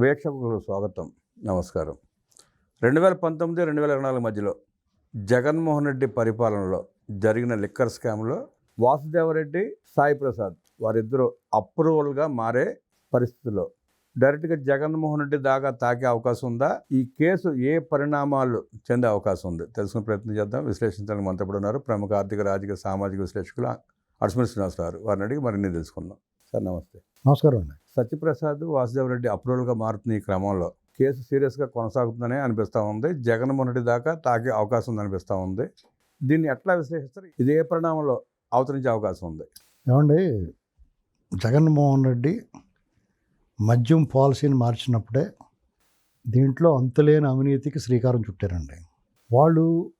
వీక్షకులకు స్వాగతం. నమస్కారం. రెండు వేల పంతొమ్మిది రెండు వేల ఇరవై నాలుగు మధ్యలో జగన్మోహన్ రెడ్డి పరిపాలనలో జరిగిన లిక్కర్ స్కామ్లో వాసుదేవరెడ్డి సాయి ప్రసాద్ వారిద్దరూ అప్రూవల్గా మారే పరిస్థితిలో. డైరెక్ట్గా జగన్మోహన్ రెడ్డి దాకా తాకే అవకాశం ఉందా? ఈ కేసు ఏ పరిణామాలు చెందే అవకాశం ఉంది? తెలుసుకునే ప్రయత్నం చేద్దాం. విశ్లేషించడానికి మనతో ఉన్నారు ప్రముఖ ఆర్థిక రాజకీయ సామాజిక విశ్లేషకులు అడుసుమతి శ్రీనివాసరావు వారిని అడిగి మరిన్ని తెలుసుకుందాం. సార్ నమస్తే. నమస్కారం అండి. సత్యప్రసాద్ వాసుదేవరెడ్డి అప్రూవల్గా మారుతున్న ఈ క్రమంలో. కేసు సీరియస్గా కొనసాగుతుందనే అనిపిస్తూ ఉంది. జగన్మోహన్ రెడ్డి దాకా తాకే అవకాశం ఉంది అనిపిస్తూ ఉంది. దీన్ని ఎట్లా విశ్లేషిస్తారు? ఇది ఏ పరిణామంలో అవతరించే అవకాశం ఉంది. ఏమండి జగన్మోహన్ రెడ్డి మద్యం పాలసీని మార్చినప్పుడే దీంట్లో అంతులేని అవినీతికి శ్రీకారం చుట్టారండి. వాళ్ళు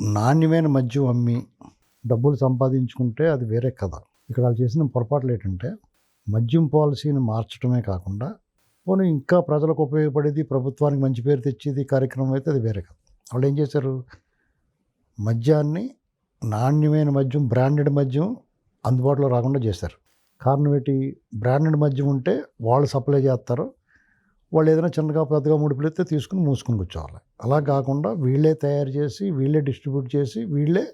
నాణ్యమైన మద్యం అమ్మి డబ్బులు సంపాదించుకుంటే అది వేరే కథ. ఇక్కడ వాళ్ళు చేసిన పొరపాట్లు ఏంటంటే మద్యం పాలసీని మార్చడమే కాకుండా పోనీ ఇంకా ప్రజలకు ఉపయోగపడేది ప్రభుత్వానికి మంచి పేరు తెచ్చేది కార్యక్రమం అయితే అది వేరే కాదు. వాళ్ళు ఏం చేశారు? మద్యాన్ని నాణ్యమైన మద్యం బ్రాండెడ్ మద్యం అందుబాటులో రాకుండా చేశారు. కారణం ఏంటి? బ్రాండెడ్ మద్యం ఉంటే వాళ్ళు సప్లై చేస్తారు. వాళ్ళు ఏదైనా చిన్నగా పెద్దగా ముడుపులు తీసుకుని మూసుకుని కూర్చోవాలి. అలా కాకుండా వీళ్ళే తయారు చేసి వీళ్ళే డిస్ట్రిబ్యూట్ చేసి వీళ్ళే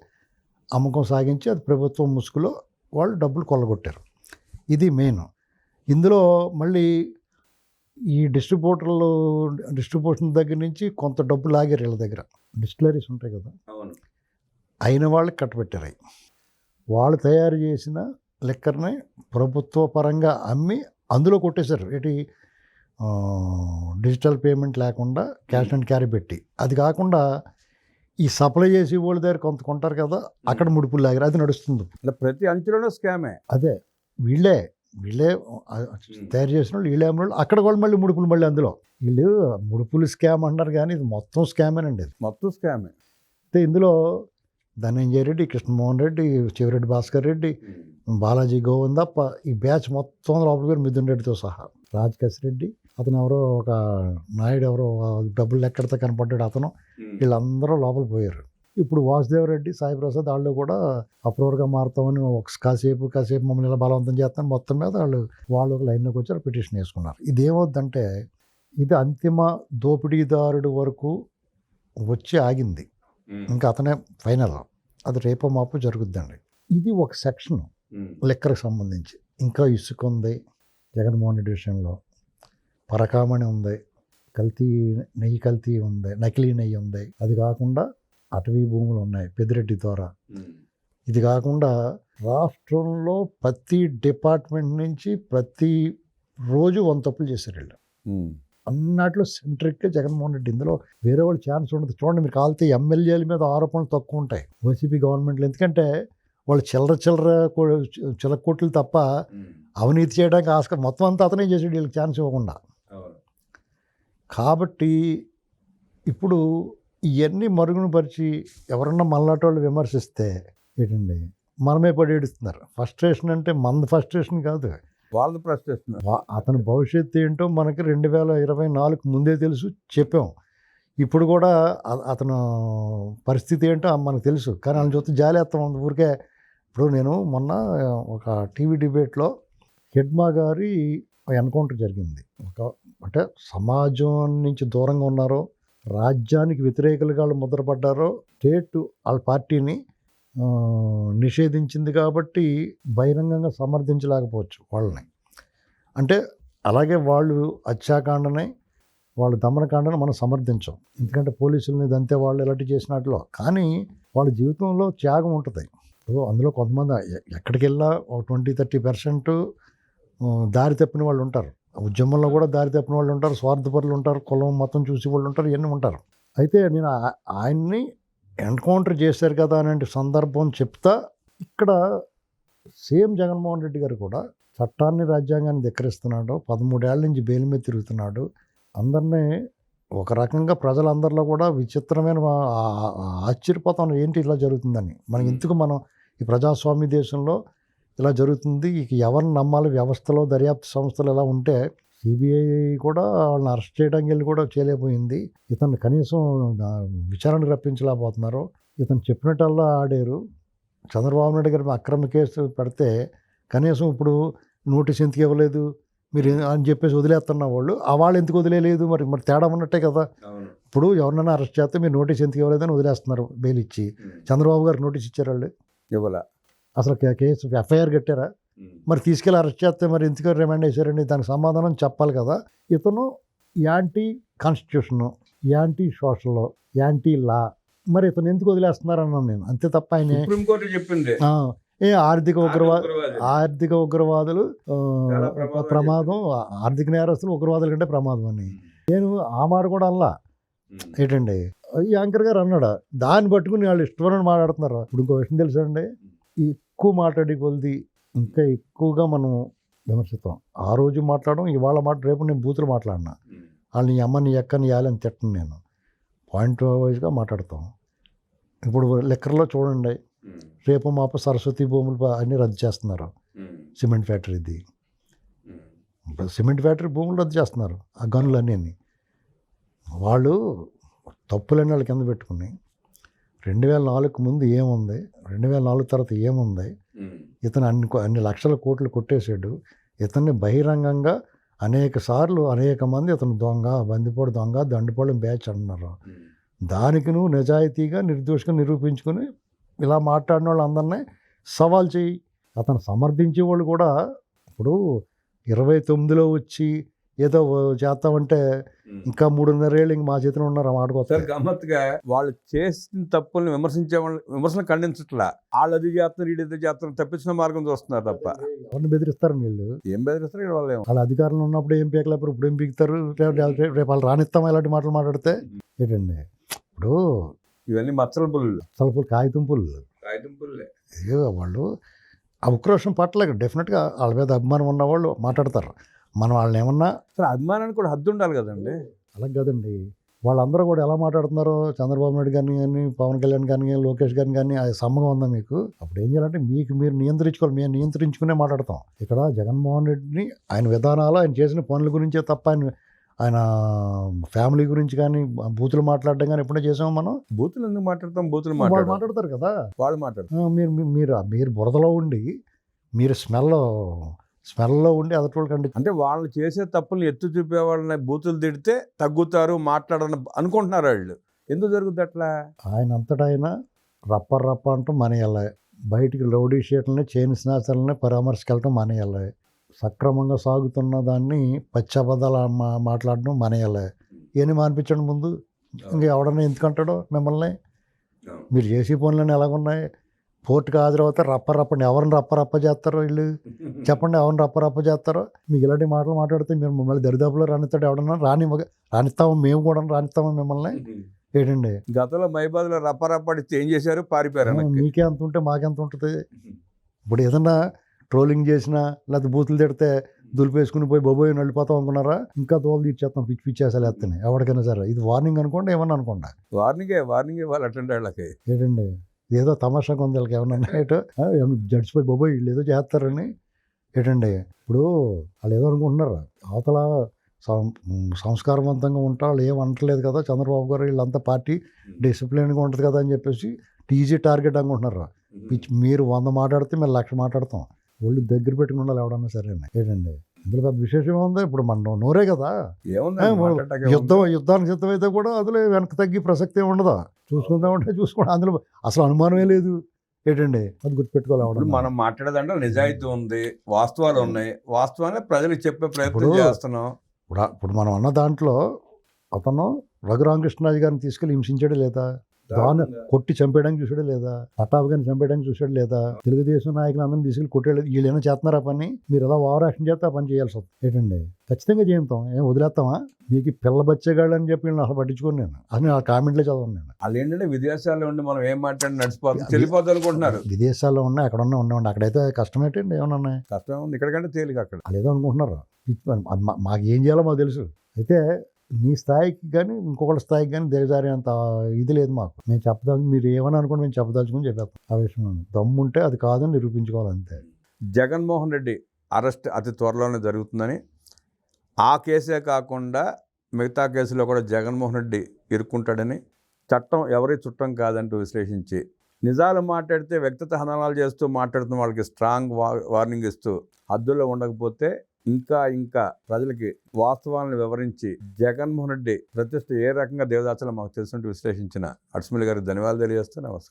అమ్మకం సాగించి అది ప్రభుత్వం ముసుగులో వాళ్ళు డబ్బులు కొల్లగొట్టారు. ఇది మెయిన్ ఇందులో మళ్ళీ ఈ డిస్ట్రిబ్యూటర్లు డిస్ట్రిబ్యూషన్ దగ్గర నుంచి కొంత డబ్బు లాగారు వీళ్ళ దగ్గర. డిస్టిలరీస్ ఉంటాయి కదా. అయిన వాళ్ళకి కట్టబెట్టారు అవి. వాళ్ళు తయారు చేసిన లిక్కర్ని ప్రభుత్వ పరంగా అమ్మి అందులో కొట్టేశారు. ఏంటి? డిజిటల్ పేమెంట్ లేకుండా క్యాష్ అండ్ క్యారీ పెట్టి. అది కాకుండా ఈ సప్లై చేసి వాళ్ళ దగ్గర కొంత కొంటారు కదా అక్కడ ముడుపులు లాగారు అది నడుస్తుంది. ప్రతి అంచులోనూ స్కామే. అదే వీళ్ళే వీళ్ళే తయారు చేసిన వాళ్ళు వీళ్ళే వాళ్ళు అక్కడ కూడా మళ్ళీ ముడుపులు మళ్ళీ అందులో. వీళ్ళు ముడుపులు స్కామ్ అంటారు కానీ ఇది మొత్తం స్కామేనండి ఇది మొత్తం స్కామే. అయితే ఇందులో ధనంజయ రెడ్డి కృష్ణమోహన్ రెడ్డి చివరెడ్డి భాస్కర్ రెడ్డి బాలాజీ గోవిందప్ప ఈ బ్యాచ్ మొత్తం లోపల పేరు మిథున్ రెడ్డితో సహా. రాజకేశ్ రెడ్డి అతను ఎవరో ఒక నాయుడు ఎవరో డబ్బులు లెక్కడితో కనపడ్డాడు అతను. వీళ్ళందరూ లోపల పోయారు. ఇప్పుడు వాసుదేవ్ రెడ్డి సాయి ప్రసాద్ వాళ్ళు కూడా అప్రూవర్గా మారుతామని ఒక కాసేపు కాసేపు మమ్మల్ని ఇలా బలవంతం చేస్తాను మొత్తం మీద వాళ్ళు వాళ్ళు ఒక లైన్లోకి వచ్చారు పిటిషన్ వేసుకున్నారు. ఇది ఏమవుద్దంటే ఇది అంతిమ దోపిడీదారుడు వరకు వచ్చి ఆగింది. ఇంకా అతనే ఫైనల్. అది రేపో మాపు జరుగుద్దండి. ఇది ఒక సెక్షన్ లెక్కలకు సంబంధించి. ఇంకా ఇసుక ఉంది జగన్మోహన్ రెడ్డి విషయంలో. పరకామణి ఉంది కల్తీ నెయ్యి కల్తీ ఉంది నకిలీ నెయ్యి ఉంది. అది కాకుండా అటవీ భూములు ఉన్నాయి పెద్దిరెడ్డి ద్వారా. ఇది కాకుండా రాష్ట్రంలో ప్రతి డిపార్ట్మెంట్ నుంచి ప్రతి రోజు వంద తప్పులు చేశారు వీళ్ళు. అన్నట్లో సెంట్రిక్గా జగన్మోహన్ రెడ్డి. ఇందులో వేరే వాళ్ళు ఛాన్స్ ఉండదు. చూడండి మీరు కాలితే ఎమ్మెల్యేల మీద ఆరోపణలు తక్కువ ఉంటాయి. వైసీపీ గవర్నమెంట్లు. ఎందుకంటే వాళ్ళు చిల్లర చిల్లర చిలకొట్లు తప్ప అవినీతి చేయడానికి ఆస్కారం మొత్తం అంతా అతనే చేసాడు వీళ్ళకి ఛాన్స్ ఇవ్వకుండా. కాబట్టి ఇప్పుడు ఇవన్నీ మరుగున పరిచి ఎవరన్నా మళ్ళాటి వాళ్ళు విమర్శిస్తే ఏంటండి? మనమే పడి ఏడుస్తున్నారు ఫస్ట్రేషన్ అంటే మన ఫస్ట్రేషన్ కాదు. వాళ్ళది ప్రశ్నిస్తున్నారు. అతని భవిష్యత్తు ఏంటో మనకి రెండు వేల ఇరవై నాలుగు ముందే తెలుసు చెప్పాం. ఇప్పుడు కూడా అతను పరిస్థితి ఏంటో మనకు తెలుసు. కానీ వాళ్ళని చూస్తే జాలేస్తాం ఊరికే. ఇప్పుడు నేను మొన్న ఒక టీవీ డిబేట్లో హెడ్మా గారి ఎన్కౌంటర్ జరిగింది. ఒక అంటే సమాజం నుంచి దూరంగా ఉన్నారో రాజ్యానికి వ్యతిరేకులుగా వాళ్ళు ముద్రపడ్డారో స్టేట్ వాళ్ళ పార్టీని నిషేధించింది కాబట్టి బహిరంగంగా సమర్థించలేకపోవచ్చు వాళ్ళని. అంటే అలాగే వాళ్ళు హత్యాకాండనే వాళ్ళు దమనకాండను మనం సమర్థించాం. ఎందుకంటే పోలీసులని దంతే వాళ్ళు ఇలాంటి చేసినట్లో. కానీ వాళ్ళ జీవితంలో త్యాగం ఉంటుంది. అందులో కొంతమంది ఎక్కడికి వెళ్ళా ఒక ట్వంటీ థర్టీ పర్సెంట్ దారి తప్పిన వాళ్ళు ఉంటారు. ఉద్యమంలో కూడా దారి తప్పిన వాళ్ళు ఉంటారు స్వార్థపరులు ఉంటారు కులం మతం చూసి వాళ్ళు ఉంటారు ఇవన్నీ ఉంటారు. అయితే నేను ఆ- ఆయన్ని ఎన్కౌంటర్ చేశారు కదా అనే సందర్భం చెప్తా ఇక్కడ సేమ్ జగన్మోహన్ రెడ్డి గారు కూడా చట్టాన్ని రాజ్యాంగాన్ని ధిక్కరిస్తున్నాడు. పదమూడేళ్ళ నుంచి బెయిల్ మీద తిరుగుతున్నాడు. అందరినీ ఒక రకంగా ప్రజలందరిలో కూడా విచిత్రమైన ఆశ్చర్యపోతాం ఏంటి ఇలా జరుగుతుందని. మనకి ఎందుకు మనం ఈ ప్రజాస్వామ్య దేశంలో ఇలా జరుగుతుంది? ఇక ఎవరిని నమ్మాలి? వ్యవస్థలో దర్యాప్తు సంస్థలు ఎలా ఉంటే సిబిఐ కూడా వాళ్ళని అరెస్ట్ చేయడానికి వెళ్ళి కూడా చేయలేకపోయింది. ఇతను కనీసం ఆ, విచారణకు రప్పించలేకపోతున్నారు. ఇతను చెప్పినట్టల్లా ఆడారు. చంద్రబాబు నాయుడు గారి అక్రమ కేసు పెడితే కనీసం ఇప్పుడు నోటీస్ ఎందుకు ఇవ్వలేదు? మీరు అని చెప్పేసి వదిలేస్తున్న వాళ్ళు ఆ వాళ్ళు ఎందుకు వదిలేదు మరి మరి తేడా ఉన్నట్టే కదా. ఇప్పుడు ఎవరినైనా అరెస్ట్ చేస్తే మీరు నోటీస్ ఎందుకు ఇవ్వలేదని వదిలేస్తున్నారు బెయిల్ ఇచ్చి చంద్రబాబు గారు నోటీస్ ఇచ్చారు వాళ్ళు. ఇవ్వాల. అసలు కేసు ఎఫ్ఐఆర్ కట్టారా? మరి తీసుకెళ్ళి అరెస్ట్ చేస్తే మరి ఎందుకు రిమాండ్ చేశారండి దానికి సమాధానం చెప్పాలి కదా. ఇతను anti constitution anti social anti law. మరి ఇతను ఎందుకు వదిలేస్తున్నారు అన్నాను నేను. అంతే తప్ప ఆయన చెప్పింది. ఏ ఆర్థిక ఉగ్రవాద. ఆర్థిక ఉగ్రవాదులు ప్రమాదం ఆర్థిక నేరస్తులు ఉగ్రవాదుల కంటే ప్రమాదం అని. నేను ఆ మాట కూడా అల్లా. ఏంటండి? యాంకర్ గారు అన్నాడు దాన్ని పట్టుకుని వాళ్ళు ఇష్టమైన మాట్లాడుతున్నారు. ఇప్పుడు ఇంకో విషయం తెలుసా అండి? ఈ ఎక్కువ మాట్లాడి కొలిది ఇంకా ఎక్కువగా మనం విమర్శిస్తాం. ఆ రోజు మాట్లాడడం ఇవాళ మాట రేపు నేను బూతులు మాట్లాడినా. ఉమ్. వాళ్ళు నీ అమ్మ నీ అక్క నీ యాలని తిట్టను నేను. పాయింట్ వైజ్గా మాట్లాడతాం. ఇప్పుడు లెక్కర్లో చూడండి. రేపు మాప సరస్వతి భూములు అన్నీ రద్దు చేస్తున్నారు. సిమెంట్ ఫ్యాక్టరీది. సిమెంట్ ఫ్యాక్టరీ భూములు రద్దు చేస్తున్నారు. ఆ గనులు అన్నీ. వాళ్ళు తప్పులన్నీ వాళ్ళ కింద పెట్టుకుని రెండు వేల నాలుగుకు ముందు ఏముంది? రెండు వేల నాలుగు తర్వాత ఏముంది. ఇతను అన్ని అన్ని లక్షల కోట్లు కొట్టేశాడు. ఇతన్ని బహిరంగంగా అనేక సార్లు అనేక మంది ఇతను దొంగ బందిపోడు దొంగ దండిపోవడం బ్యాచ్ అంటున్నారు ఉమ్. దానికి నువ్వు నిజాయితీగా నిర్దోషంగా నిరూపించుకుని ఇలా మాట్లాడిన వాళ్ళందరినీ సవాల్ చేయి. అతను సమర్థించే వాళ్ళు కూడా ఇప్పుడు ఇరవై తొమ్మిదిలో వచ్చి ఏదో చేస్తామంటే ఇంకా మూడున్నరేళ్ళు ఇంక మా చేతిలో ఉన్నారు ఆ మాటకు సార్ వస్తారు గమ్మత్తుగా వాళ్ళు చేసిన తప్పుల్ని విమర్శించే వాళ్ళని విమర్శలు ఖండించట్లా. వాళ్ళు అది చేస్తున్నారు వీడు ఇది చేస్తున్నారు తప్పించిన మార్గం చూస్తున్నారు తప్ప. ఎవరిని బెదిరిస్తారు వీళ్ళు? ఏం బెదిరిస్తారు ఇక్కడ వాళ్ళు. వాళ్ళ అధికారంలో ఉన్నప్పుడు ఏం పీకలేకపోతే ఇప్పుడు ఏం పీకుతారు? రేపు వాళ్ళు రానిస్తాం ఇలాంటి మాటలు మాట్లాడితే? ఏంటండి? ఇప్పుడు ఇవన్నీ మచ్చల పుల్లు. తలుపులు కాగితం పుల్లు. కాగితం పుల్లే. వాళ్ళు ఆ ఉక్రోషం పట్ల డెఫినెట్గా వాళ్ళ మీద అభిమానం ఉన్నవాళ్ళు మాట్లాడతారు. మనం వాళ్ళని ఏమన్నా అసలు అభిమానానికి కూడా హద్దు ఉండాలి కదండి. అలా కదండి. వాళ్ళందరూ కూడా ఎలా మాట్లాడుతున్నారో చంద్రబాబు నాయుడు గారిని కానీ పవన్ కళ్యాణ్ గారిని లోకేష్ గారిని కానీ ఆ సమ్మగా ఉందా మీకు? అప్పుడు ఏం చేయాలంటే మీకు మీరు నియంత్రించుకోవాలి. మేము నియంత్రించుకునే మాట్లాడతాం. ఇక్కడ జగన్మోహన్ రెడ్డిని ఆయన విధానాలు ఆయన చేసిన పనుల గురించే తప్ప ఆయన ఆయన ఫ్యామిలీ గురించి కానీ బూతులు మాట్లాడడం కానీ ఎప్పుడో చేసామో మనం? బూతులు ఎందుకు మాట్లాడతాం? బూతులు వాళ్ళు మాట్లాడతాం మాట్లాడతారు కదా. వాళ్ళు మాట్లాడతారు మీరు మీరు మీరు బురదలో ఉండి మీరు స్మెల్ స్మెల్లో ఉండి అదటోళ్ళు కండి అంటే వాళ్ళు చేసే తప్పుల్ని ఎత్తు చూపే వాళ్ళని బూతులు తిడితే తగ్గుతారు మాట్లాడని అనుకుంటున్నారు వాళ్ళు. ఎందుకు జరుగుతుంది అట్లా? ఆయన అంతటా ఆయన రప్ప రప్ప అంటూ మనయాలి. బయటికి రౌడీ షీట్లని చైన్ స్నాచర్లని పరామర్శకెళ్ళటం మనయాలి. సక్రమంగా సాగుతున్న దాన్ని పచ్చబద్దాలు మా మాట్లాడడం మనయాలి. ఏమి మానిపించండి ముందు? ఇంకా ఎవడన్నా ఎందుకంటాడో మిమ్మల్ని? మీరు చేసే పనులన్నీ ఎలాగున్నాయి? కోర్టుకు హాజరవుతే రప్ప రప్పండి ఎవరిని రప్ప రప్ప చేస్తారో వీళ్ళు? చెప్పండి ఎవరిని రప్ప రప్ప చేస్తారో? మీకు ఇలాంటి మాటలు మాట్లాడితే మీరు మమ్మల్ని దరిదాపులో రానిస్తాడు ఎవడన్నా? రాని రానిస్తాము మేము కూడా రానిస్తాము మిమ్మల్ని. ఏంటండి? గతంలో మైబాద్లో రప్పరప్పడిస్తే ఏం చేశారు పారిపోయారు. మీకే అంత ఉంటే మాకెంత ఉంటుంది? ఇప్పుడు ఏదన్నా ట్రోలింగ్ చేసినా లేకపోతే బూతులు తిడితే దులిపేసుకుని పోయి బొబోయి వెళ్ళిపోతాం అనుకున్నారా? ఇంకా తోలు తీర్చేస్తాం పిచ్చి పిచ్చి వేసాలు ఎత్తని ఎవరికైనా సరే. ఇది వార్నింగ్ అనుకోండి ఏమన్నా అనుకోండి. వార్నింగే వార్నింగ్ ఇవ్వాలి అటెండ్ వాళ్ళకి. ఏంటండి? ఏదో తమాషాగా ఉంది వీళ్ళకి ఏమన్నా ఏటో జడ్జిపోయి బొబోయి వీళ్ళు ఏదో చేస్తారని ఏంటండి. ఇప్పుడు వాళ్ళు ఏదో అనుకుంటున్నారు? అవతల సం- సంస్కారవంతంగా ఉంటా వాళ్ళు ఏం అనట్లేదు కదా చంద్రబాబు గారు వీళ్ళంతా పార్టీ డిసిప్లిన్గా ఉంటుంది కదా అని చెప్పేసి టీజీ టార్గెట్ అనుకుంటున్నారు? మీరు వంద మాట్లాడితే మేము లక్ష మాట్లాడతాం. ఒళ్ళు దగ్గర పెట్టుకుని ఉండాలి ఎవడన్నా సరే ఏంటండి? పెద్ద విశేషం ఉంది ఇప్పుడు మన నోరే కదా. ఏముంది? యుద్ధం యుద్ధానికి సిద్ధమైతే కూడా అందులో వెనక్కి తగ్గి ప్రసక్తి ఉండదు చూసుకుందామంటే చూసుకోండి అందులో అసలు అనుమానమే లేదు. ఏంటండి? అది గుర్తుపెట్టుకోవాలి. మనం మాట్లాడేదంటే నిజాయితీ ఉంది వాస్తవాలు ఉన్నాయి. వాస్తవాన్ని ప్రజలకు చెప్పే ప్రయత్నం చేస్తున్నాం. ఇప్పుడు ఇప్పుడు మనం అన్న దాంట్లో అతను రఘురామకృష్ణరాజు గారిని తీసుకెళ్ళి హింసించాడు లేదా? దాన్ని కొట్టి చంపేయడానికి చూసాడు లేదా? పట్టాభి గారిని చంపేయడానికి చూసాడు లేదా? తెలుగుదేశం నాయకులు అందరిని తీసుకెళ్ళి కొట్టేయలేదు. వీళ్ళు ఏమైనా చేస్తున్నారా పని? మీరు ఎలా ఓవర్ యాక్షన్ చేస్తే ఆ పని చేయాల్సి వస్తుంది. ఏంటండి? ఖచ్చితంగా చేయంతాం. ఏం వదిలేస్తామా? మీకు పిల్ల బచ్చగాళ్ళు అని చెప్పి అసలు పట్టించుకోను నేను. అని ఆ కామెంట్లో చదవను నేను. వాళ్ళు ఏంటంటే విదేశాల్లో ఉండి మనం ఏం మాట్లాడి నడిచిపోతుంది చెల్లిపోద్ది అనుకుంటున్నారు. విదేశాల్లో ఉన్నాయి అక్కడ ఉన్నాయి ఉన్నాయండి అక్కడైతే కష్టమేటండి ఏమన్నా ఉన్నాయి? కష్టం ఉంది. ఇక్కడికంటే తేలిక అక్కడ. ఏదో అనుకుంటున్నారు. మాకు ఏం చేయాలో మాకు తెలుసు. అయితే నీ స్థాయికి కానీ ఇంకొకళ్ళ స్థాయికి కానీ దిగజారేంత ఇది లేదు మాకు. మేము చెప్పదాం మీరు ఏమని అనుకోండి మేము చెప్పదలుచుకుని చెప్పేస్తాం ఆ విషయంలో. దమ్ముంటే అది కాదని నిరూపించుకోవాలి అంతే. జగన్మోహన్ రెడ్డి అరెస్ట్ అతి త్వరలోనే జరుగుతుందని ఆ కేసే కాకుండా మిగతా కేసులో కూడా జగన్మోహన్ రెడ్డి ఇరుక్కుంటాడని చట్టం ఎవరి చుట్టం కాదంటూ విశ్లేషించి నిజాలు మాట్లాడితే వ్యక్తిగత హననాలు చేస్తూ మాట్లాడుతున్న వాళ్ళకి స్ట్రాంగ్ వా వార్నింగ్ ఇస్తూ హద్దుల్లో ఉండకపోతే ఇంకా ఇంకా ప్రజలకి వాస్తవాలను వివరించి జగన్మోహన్ రెడ్డి ప్రతిష్ట ఏ రకంగా దేవదాచలో మాకు తెలిసినట్టు విశ్లేషించిన అడ్స్మిల్ గారికి ధన్యవాదాలు తెలియజేస్తూ నమస్కారం.